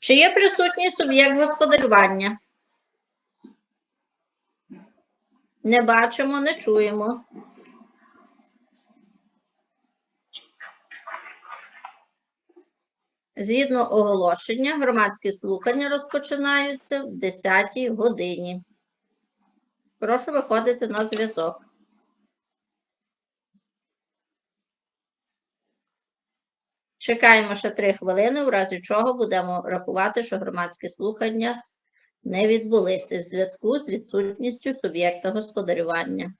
Чи є присутній суб'єкт господарювання? Не бачимо, не чуємо. Згідно оголошення, громадські слухання розпочинаються в 10 годині. Прошу виходити на зв'язок. Чекаємо ще 3 хвилини, у разі чого будемо рахувати, що громадські слухання не відбулися в зв'язку з відсутністю суб'єкта господарювання.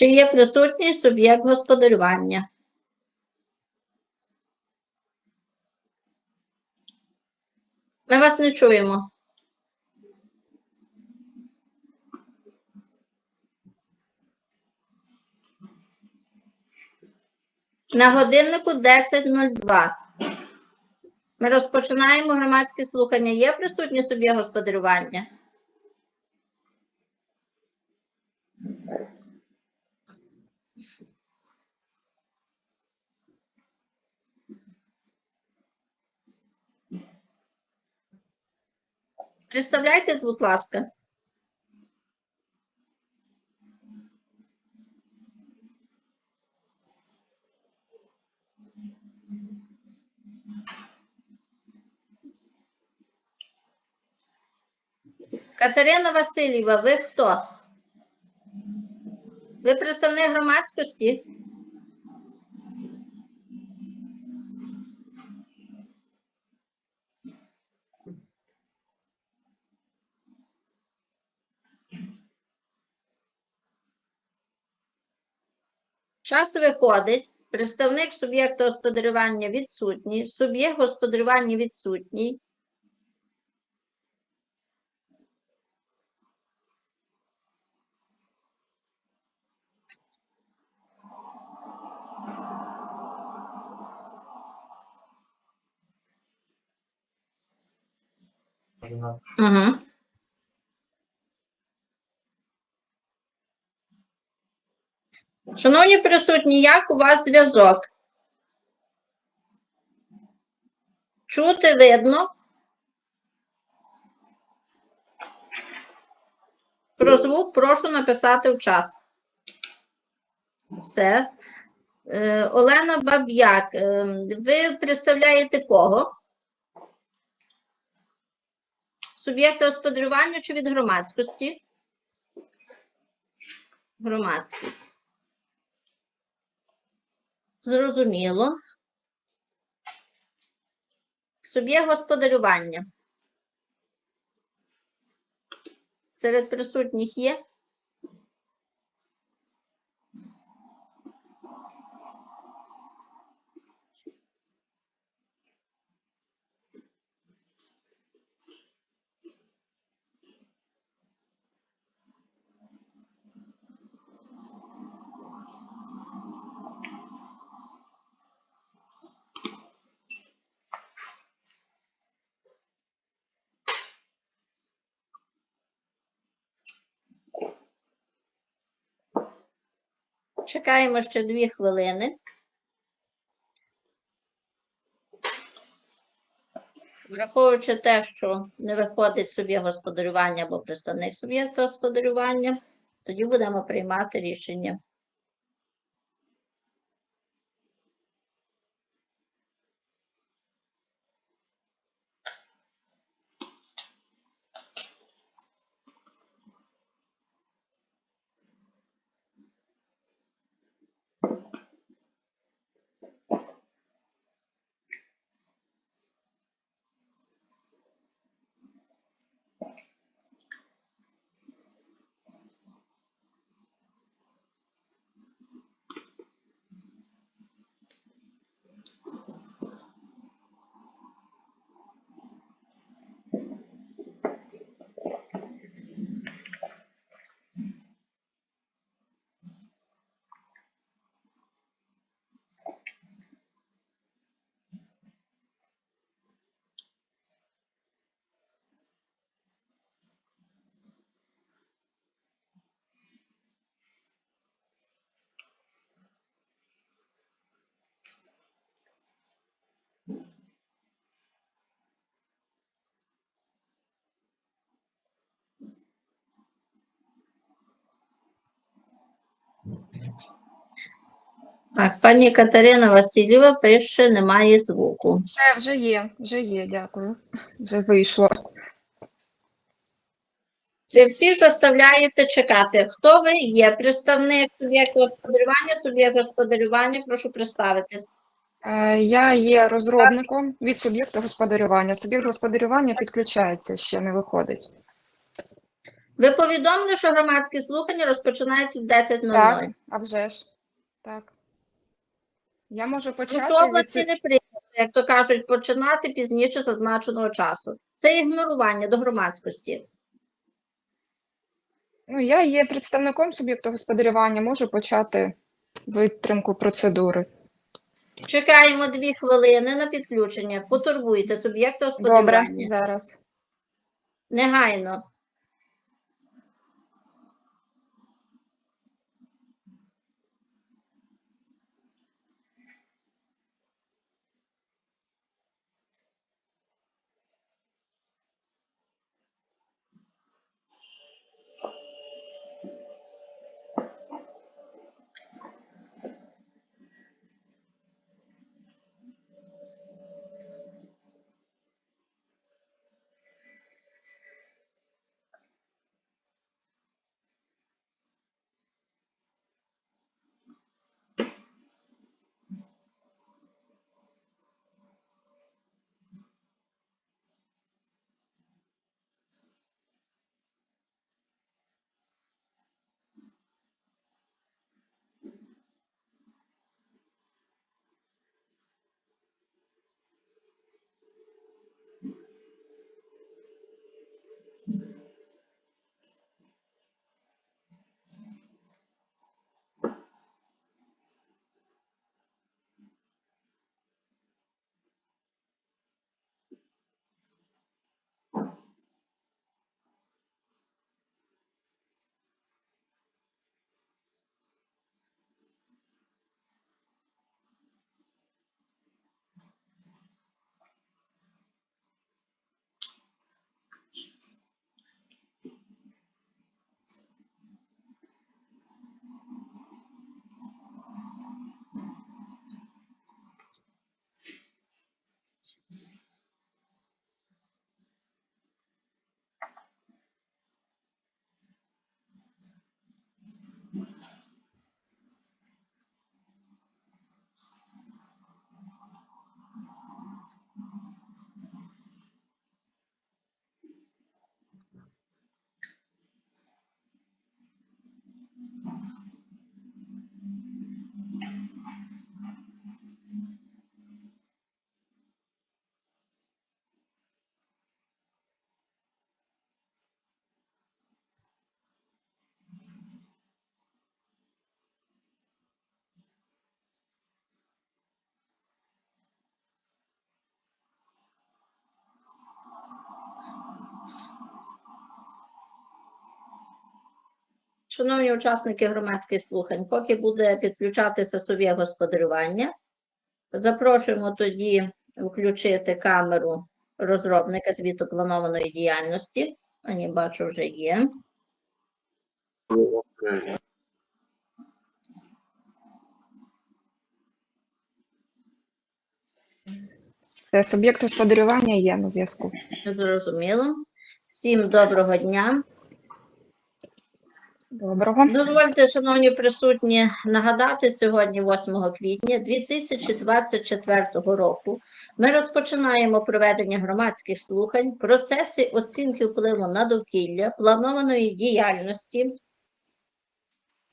Чи є присутній суб'єкт господарювання? Ми вас не чуємо. На годиннику 10.02. Ми розпочинаємо громадські слухання. Є присутні суб'єкт господарювання? Представляйтесь, будь ласка. Катерина Васильєва, ви хто? Ви представник громадськості? Час виходить. Представник суб'єкта господарювання відсутній, суб'єкт господарювання відсутній. Угу. Шановні присутні, як у вас зв'язок? Чути видно? Про звук прошу написати в чат. Все. Е, Олена Баб'як, е, ви представляєте кого? Суб'єкти господарювання чи від громадськості? Громадськість. Зрозуміло. Суб'єкт господарювання. Серед присутніх є? Чекаємо ще дві хвилини. Враховуючи те, що не виходить собі господарювання або представник суб'єкта господарювання, тоді будемо приймати рішення. Так, пані Катерина Васильєва пише, немає звуку. Все, вже є, вже є, дякую. Вже вийшло. Ви всі заставляєте чекати. Хто ви є? Представник суб'єкту господарювання, суб'єкт господарювання, прошу представитись. Е, Я є розробником від суб'єкту господарювання. Суб'єкт господарювання підключається, ще не виходить. Ви повідомили, що громадські слухання розпочинаються в 10.00. Так, а вже ж. Так. Я можу В почати. області від... не прийнято, як то кажуть, починати пізніше зазначеного часу. Це ігнорування до громадськості. Ну, я є представником суб'єкту господарювання, можу почати витримку процедури. Чекаємо дві хвилини на підключення. Потурбуйте суб'єкта Добре, господарювання. зараз. Негайно. Шановні учасники громадських слухань, поки буде підключатися суб'єкт господарювання, запрошуємо тоді включити камеру розробника звіту планованої діяльності. Ані бачу, вже є. Це суб'єкт господарювання є на зв'язку. Зрозуміло. Всім доброго дня. Доброго. Дозвольте, шановні присутні, нагадати сьогодні, 8 квітня 2024 року, ми розпочинаємо проведення громадських слухань, процеси оцінки впливу на довкілля, планованої діяльності.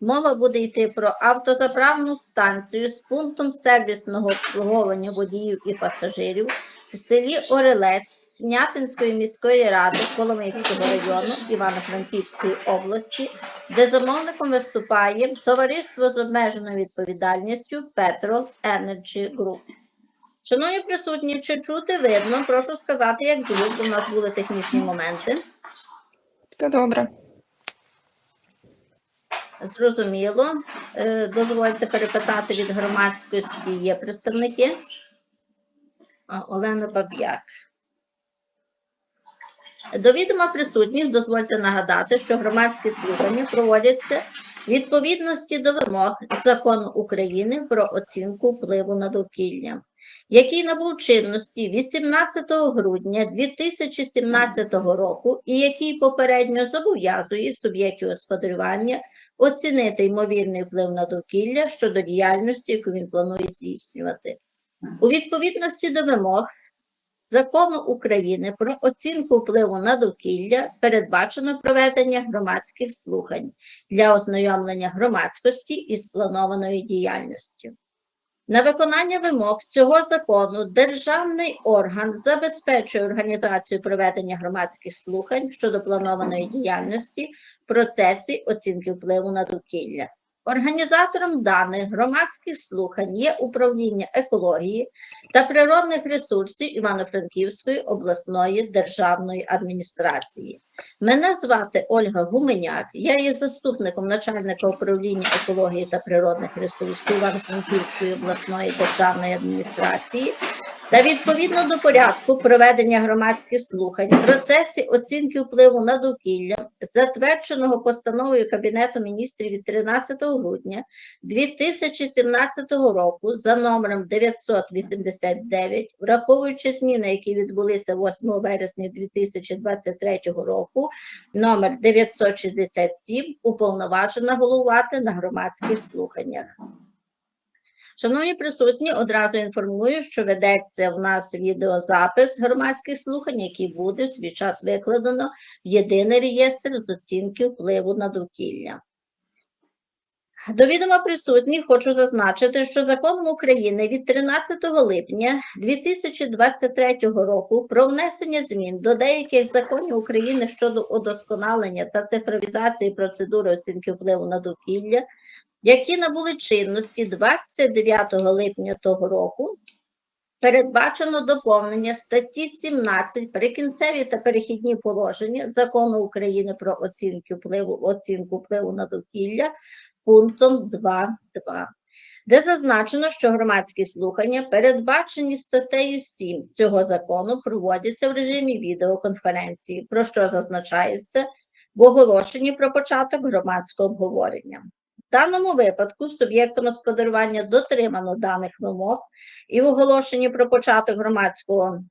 Мова буде йти про автозаправну станцію з пунктом сервісного обслуговування водіїв і пасажирів в селі Орелець Снятинської міської ради Коломийського району Івано-Франківської області, де замовником виступає товариство з обмеженою відповідальністю Petrol Energy Group. Шановні присутні, чи чути видно? Прошу сказати, як звук. У нас були технічні моменти. Все добре. Зрозуміло. Е, Дозвольте перепитати від громадськості. Є представники? Олена Баб'як. До відома присутніх дозвольте нагадати, що громадські слухання проводяться відповідності до вимог Закону України про оцінку впливу на довкілля, який набув чинності 18 грудня 2017 року і який попередньо зобов'язує суб'єктів господарювання оцінити ймовірний вплив на довкілля щодо діяльності, яку він планує здійснювати. У відповідності до вимог Закону України про оцінку впливу на довкілля передбачено проведення громадських слухань для ознайомлення громадськості із планованою діяльністю. На виконання вимог цього закону державний орган забезпечує організацію проведення громадських слухань щодо планованої діяльності в процесі оцінки впливу на довкілля. Організатором даних громадських слухань є управління екології та природних ресурсів Івано-Франківської обласної державної адміністрації. Мене звати Ольга Гуменяк, я є заступником начальника управління екології та природних ресурсів Івано-Франківської обласної державної адміністрації. Та відповідно до порядку проведення громадських слухань в процесі оцінки впливу на довкілля, затвердженого постановою Кабінету міністрів від 13 грудня 2017 року за номером 989, враховуючи зміни, які відбулися 8 вересня 2023 року, номер 967, уповноважена головувати на громадських слуханнях. Шановні присутні, одразу інформую, що ведеться в нас відеозапис громадських слухань, який буде в свій час викладено в єдиний реєстр з оцінки впливу на довкілля. До відома присутніх хочу зазначити, що законом України від 13 липня 2023 року про внесення змін до деяких законів України щодо удосконалення та цифровізації процедури оцінки впливу на довкілля які набули чинності 29 липня того року, передбачено доповнення статті 17 прикінцеві та перехідні положення Закону України про оцінку впливу, оцінку впливу на довкілля пунктом 2.2, де зазначено, що громадські слухання, передбачені статтею 7 цього закону, проводяться в режимі відеоконференції, про що зазначається в оголошенні про початок громадського обговорення. В даному випадку суб'єктом господарювання дотримано даних вимог і в оголошенні про початок громадського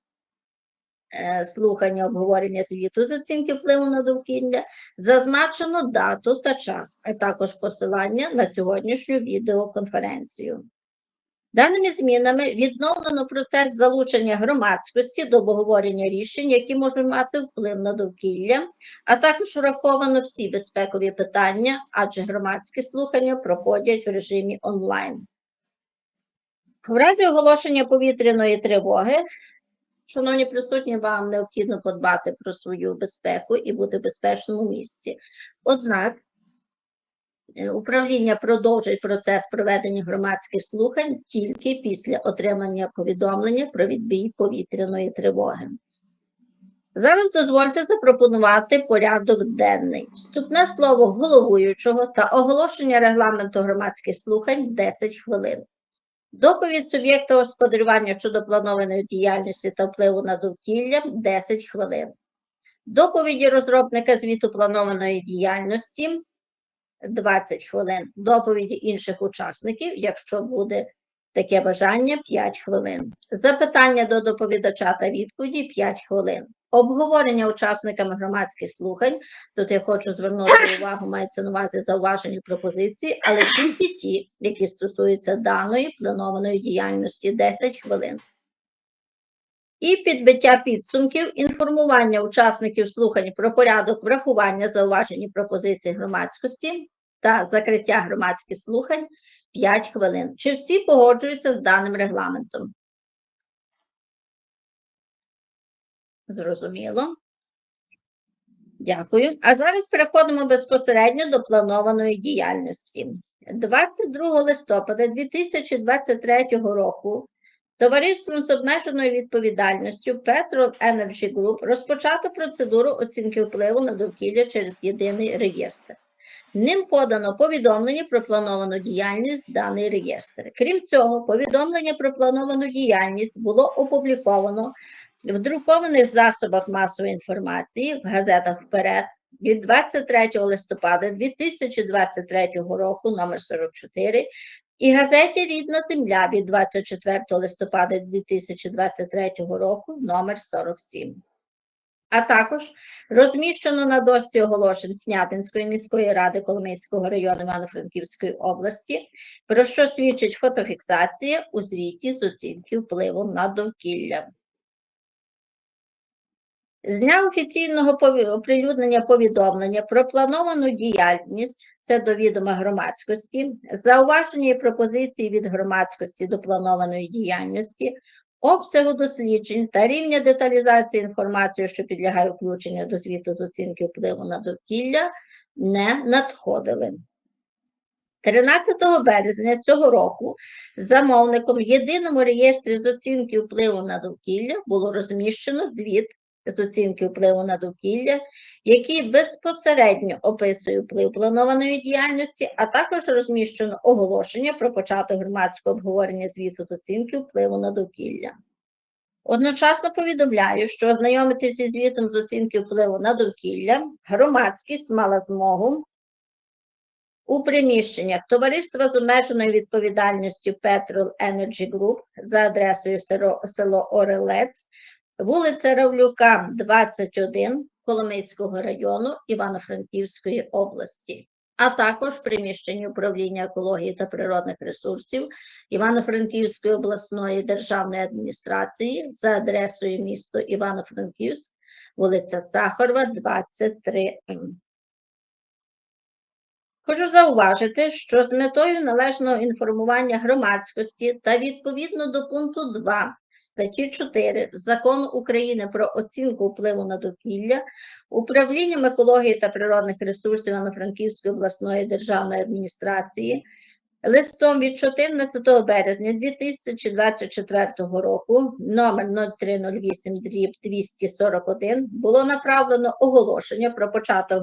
е, слухання обговорення звіту з оцінки впливу на довкілля зазначено дату та час, а також посилання на сьогоднішню відеоконференцію. Даними змінами відновлено процес залучення громадськості до обговорення рішень, які можуть мати вплив на довкілля, а також враховано всі безпекові питання, адже громадські слухання проходять в режимі онлайн. В разі оголошення повітряної тривоги, шановні присутні, вам необхідно подбати про свою безпеку і бути в безпечному місці. Однак, управління продовжить процес проведення громадських слухань тільки після отримання повідомлення про відбій повітряної тривоги. Зараз дозвольте запропонувати порядок денний. Вступне слово головуючого та оголошення регламенту громадських слухань 10 хвилин. Доповідь суб'єкта господарювання щодо планованої діяльності та впливу на довкілля 10 хвилин. Доповіді розробника звіту планованої діяльності 20 хвилин. Доповіді інших учасників, якщо буде таке бажання, 5 хвилин. Запитання до доповідача та відповіді 5 хвилин. Обговорення учасниками громадських слухань. Тут я хочу звернути увагу, мається на увазі зауважені пропозиції, але тільки ті, які стосуються даної планованої діяльності 10 хвилин. І підбиття підсумків, інформування учасників слухань про порядок врахування зауважені пропозицій громадськості та закриття громадських слухань 5 хвилин. Чи всі погоджуються з даним регламентом? Зрозуміло. Дякую. А зараз переходимо безпосередньо до планованої діяльності. 22 листопада 2023 року Товариством з обмеженою відповідальністю Petrol Energy Group розпочато процедуру оцінки впливу на довкілля через єдиний реєстр. Ним подано повідомлення про плановану діяльність в даний реєстр. Крім цього, повідомлення про плановану діяльність було опубліковано в друкованих засобах масової інформації, в газетах вперед, від 23 листопада 2023 року номер 44 і газеті Рідна земля від 24 листопада 2023 року номер 47. А також розміщено на дошці оголошень Снятинської міської ради Коломийського району Івано-Франківської області, про що свідчить фотофіксація у звіті з оцінки впливу на довкілля. З дня офіційного оприлюднення повідомлення про плановану діяльність, це до відома громадськості, зауваження і пропозиції від громадськості до планованої діяльності, обсягу досліджень та рівня деталізації інформації, що підлягає включенню до звіту з оцінки впливу на довкілля, не надходили. 13 березня цього року замовником в єдиному реєстрі з оцінки впливу на довкілля було розміщено звіт з оцінки впливу на довкілля, який безпосередньо описує вплив планованої діяльності, а також розміщено оголошення про початок громадського обговорення звіту з оцінки впливу на довкілля. Одночасно повідомляю, що ознайомитися зі звітом з оцінки впливу на довкілля громадськість мала змогу у приміщеннях товариства з обмеженою відповідальністю Petrol Energy Group за адресою село, Орелець, вулиця Равлюка, 21 Коломийського району Івано-Франківської області, а також в приміщенні управління екології та природних ресурсів Івано-Франківської обласної державної адміністрації за адресою місто Івано-Франківськ, вулиця Сахарова, 23 М. Хочу зауважити, що з метою належного інформування громадськості та відповідно до пункту 2 статті 4 Закону України про оцінку впливу на довкілля управлінням екології та природних ресурсів Івано-Франківської обласної державної адміністрації листом від 14 березня 2024 року номер 0308 дріб 241 було направлено оголошення про початок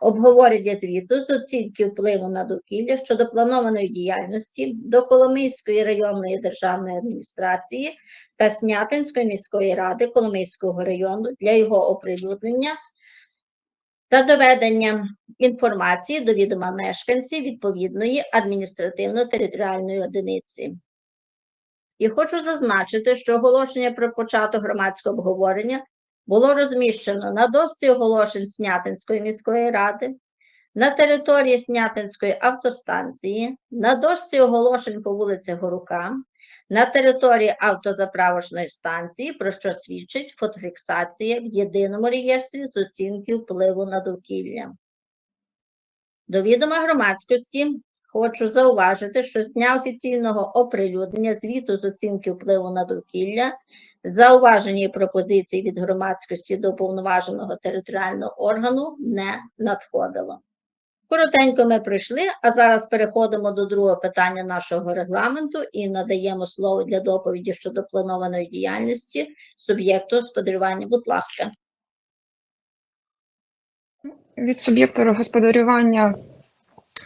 обговорення звіту з оцінки впливу на довкілля щодо планованої діяльності до Коломийської районної державної адміністрації та Снятинської міської ради Коломийського району для його оприлюднення та доведення інформації до відома мешканців відповідної адміністративно-територіальної одиниці. І хочу зазначити, що оголошення про початок громадського обговорення було розміщено на дошці оголошень Снятинської міської ради, на території Снятинської автостанції, на дошці оголошень по вулиці Горука, на території автозаправочної станції, про що свідчить фотофіксація в єдиному реєстрі з оцінки впливу на довкілля. До відома громадськості хочу зауважити, що з дня офіційного оприлюднення звіту з оцінки впливу на довкілля зауваження пропозиції від громадськості до уповноваженого територіального органу не надходило. Коротенько ми пройшли, а зараз переходимо до другого питання нашого регламенту і надаємо слово для доповіді щодо планованої діяльності суб'єкту господарювання. Будь ласка. Від суб'єкту господарювання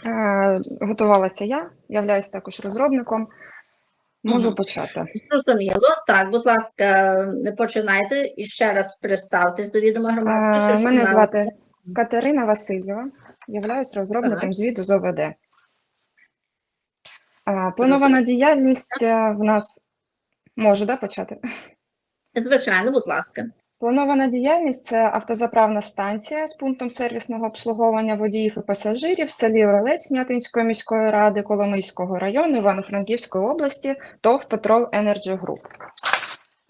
е, готувалася я, являюсь також розробником. Можу Мгм. почати. Зрозуміло. Так, будь ласка, не починайте і ще раз представтесь до відома громадськості. Е, Мене звати Катерина Васильєва, являюсь розробником звіту з ОВД. Планована діяльність е, в нас можу да, почати. Звичайно, будь ласка. Планована діяльність це автозаправна станція з пунктом сервісного обслуговування водіїв і пасажирів в селі Орелець Снятинської міської ради Коломийського району Івано-Франківської області ТОВ Петрол Energy Group.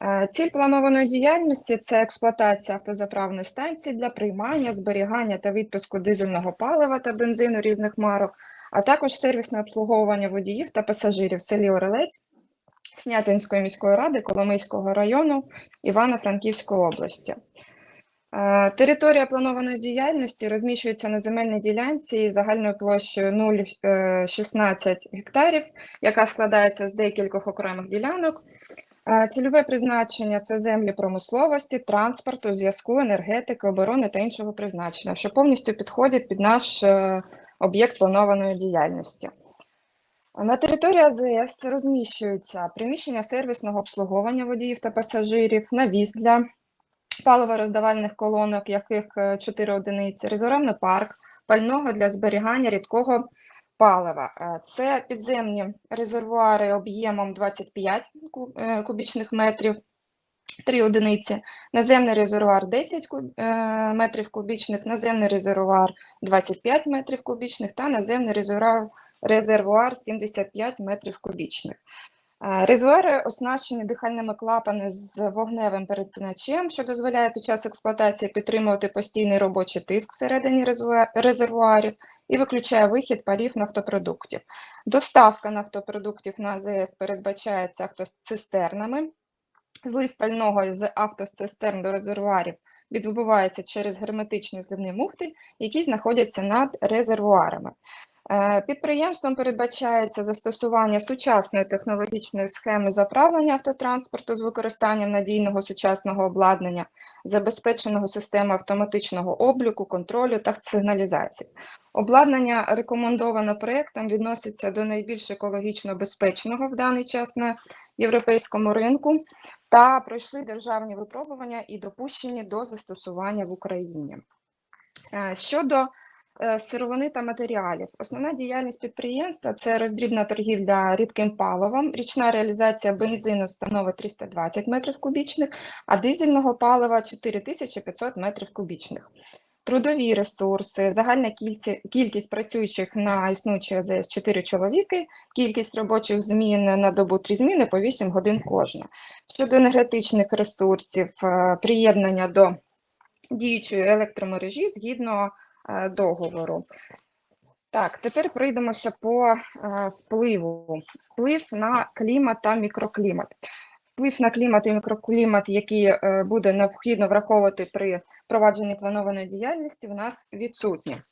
Е, Ціль планованої діяльності це експлуатація автозаправної станції для приймання, зберігання та відпуску дизельного палива та бензину різних марок, а також сервісне обслуговування водіїв та пасажирів в селі Орелець Снятинської міської ради Коломийського району Івано-Франківської області. Е, Територія планованої діяльності розміщується на земельній ділянці загальною площею 0,16 гектарів, яка складається з декількох окремих ділянок. Е, Цільове призначення це землі промисловості, транспорту, зв'язку, енергетики, оборони та іншого призначення, що повністю підходять під наш е, об'єкт планованої діяльності. На території АЗС розміщуються приміщення сервісного обслуговування водіїв та пасажирів, навіс для паливороздавальних колонок, яких 4 одиниці, резервний парк, пального для зберігання рідкого палива. Е, Це підземні резервуари об'ємом 25 е, кубічних метрів, 3 одиниці, наземний резервуар 10 е, метрів кубічних, наземний резервуар 25 метрів кубічних та наземний резервуар, резервуар 75 метрів кубічних. Е, оснащені дихальними клапани з вогневим перетиначем, що дозволяє під час експлуатації підтримувати постійний робочий тиск всередині резервуарів і виключає вихід парів нафтопродуктів. Доставка нафтопродуктів на АЗС передбачається автоцистернами. Злив пального з автоцистерн до резервуарів відбувається через герметичні зливні муфти, які знаходяться над резервуарами. Е, Підприємством передбачається застосування сучасної технологічної схеми заправлення автотранспорту з використанням надійного сучасного обладнання, забезпеченого системою автоматичного обліку, контролю та сигналізації. Обладнання рекомендовано проєктом відноситься до найбільш екологічно безпечного в даний час на європейському ринку та пройшли державні випробування і допущені до застосування в Україні. Е, Щодо сировини та матеріалів. Основна діяльність підприємства це роздрібна торгівля рідким паливом. Річна реалізація бензину становить 320 метрів кубічних, а дизельного палива 4500 метрів кубічних. Трудові ресурси, загальна кількість працюючих на існуючій АЗС 4 чоловіки, кількість робочих змін на добу 3 зміни по 8 годин кожна. Щодо енергетичних ресурсів, е, приєднання до діючої електромережі згідно е, договору. Так, тепер пройдемося по е, впливу. Вплив на клімат та мікроклімат. Вплив на клімат і мікроклімат, який е, буде необхідно враховувати при провадженні планованої діяльності, у нас відсутні.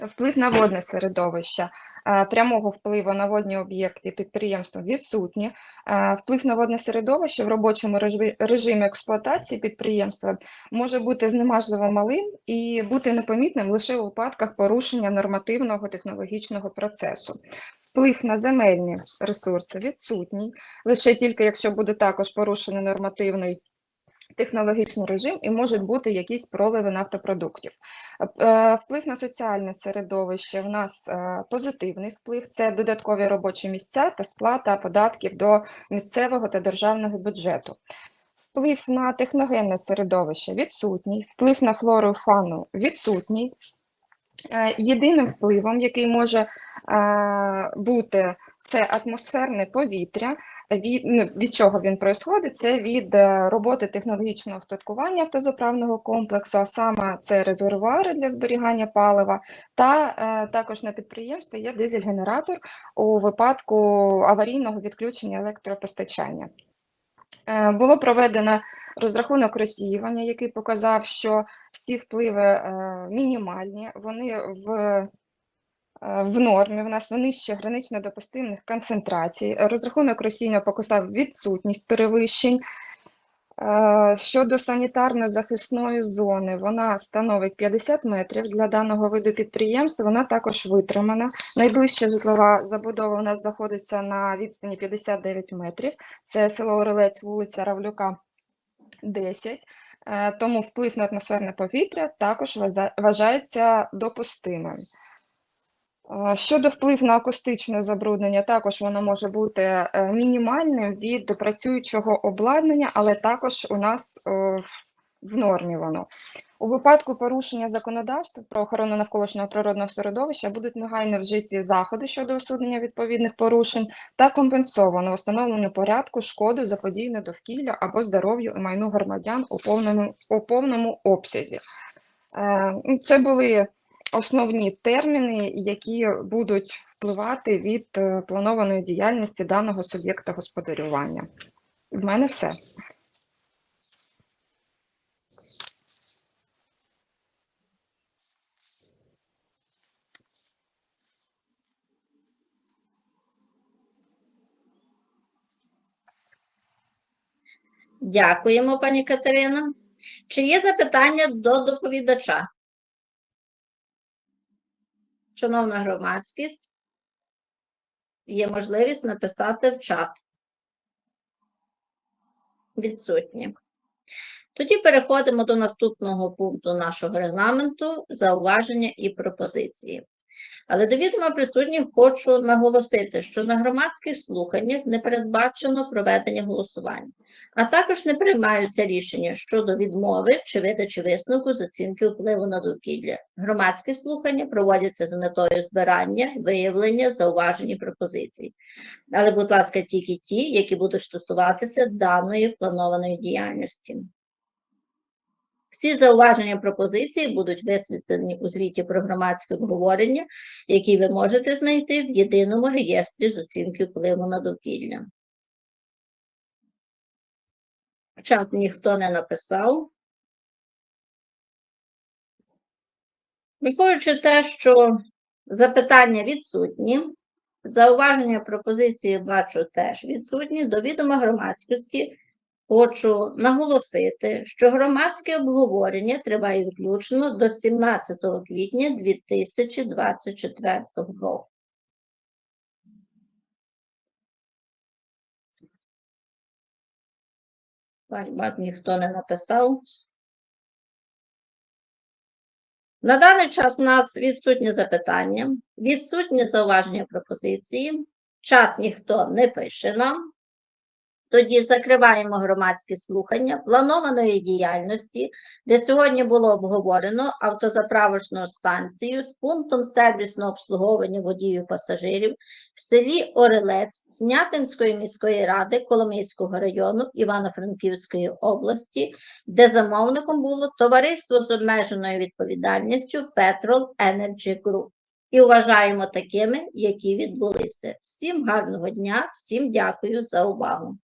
Вплив на водне середовище. Е, Прямого впливу на водні об'єкти підприємства відсутні. Е, Вплив на водне середовище в робочому режимі- експлуатації підприємства може бути знемажливо малим і бути непомітним лише у випадках порушення нормативного технологічного процесу. Вплив на земельні ресурси відсутній, лише тільки якщо буде також порушений нормативний технологічний режим і можуть бути якісь проливи нафтопродуктів. Е, Вплив на соціальне середовище в нас е, позитивний вплив це додаткові робочі місця та сплата податків до місцевого та державного бюджету. Вплив на техногенне середовище відсутній, вплив на флору і фауну відсутній. Е, Єдиним впливом, який може бути, це атмосферне повітря. Від, ну, від чого він происходить? Це від е, роботи технологічного встаткування автозаправного комплексу, а саме це резервуари для зберігання палива, та е, також на підприємстві є дизель-генератор у випадку аварійного відключення електропостачання. Е, Було проведено розрахунок розсіювання, який показав, що всі впливи е, мінімальні, вони в, в нормі. В нас вони гранично допустимих концентрацій. Е, Розрахунок розсіяння показав відсутність перевищень. Е, Щодо санітарно-захисної зони, вона становить 50 метрів для даного виду підприємства. Вона також витримана. Найближча житлова забудова у нас знаходиться на відстані 59 метрів. Це село Орелець, вулиця Равлюка, 10. Е, Тому вплив на атмосферне повітря також вважається допустимим. Е, Щодо впливу на акустичне забруднення, також воно може бути е, мінімальним від працюючого обладнання, але також у нас е, в- нормі воно. У випадку порушення законодавства про охорону навколишнього природного середовища будуть негайно вжиті заходи щодо усунення відповідних порушень та компенсовано в встановленому порядку шкоду заподіяну довкілля або здоров'ю і майну громадян у повному, у повному обсязі. Це були основні терміни, які будуть впливати від е, планованої діяльності даного суб'єкта господарювання. В мене все. Дякуємо, пані Катерина. Чи є запитання до доповідача? Шановна громадськість, є можливість написати в чат. Відсутні. Тоді переходимо до наступного пункту нашого регламенту зауваження і пропозиції. Але до відома присутніх хочу наголосити, що на громадських слуханнях не передбачено проведення голосування, а також не приймаються рішення щодо відмови чи видачі висновку з оцінки впливу на довкілля. Громадські слухання проводяться з метою збирання, виявлення, зауважень і пропозицій. Але, будь ласка, тільки ті, які будуть стосуватися даної планованої діяльності. Всі зауваження пропозиції будуть висвітлені у звіті про громадське обговорення, який ви можете знайти в єдиному реєстрі з оцінки впливу на довкілля. Чат ніхто не написав. Враховуючи те, що запитання відсутні, зауваження пропозиції бачу теж відсутні, до відома громадськості Хочу наголосити, що громадське обговорення триває включно до 17 квітня 2024 року. Бачу, ніхто не написав. На даний час у нас відсутні запитання, відсутні зауваження пропозиції. Чат ніхто не пише нам. Тоді закриваємо громадські слухання планованої діяльності, де сьогодні було обговорено автозаправочну станцію з пунктом сервісного обслуговування водіїв пасажирів в селі Орелець Снятинської міської ради Коломийського району Івано-Франківської області, де замовником було товариство з обмеженою відповідальністю Petrol Energy Group. І вважаємо такими, які відбулися. Всім гарного дня, всім дякую за увагу.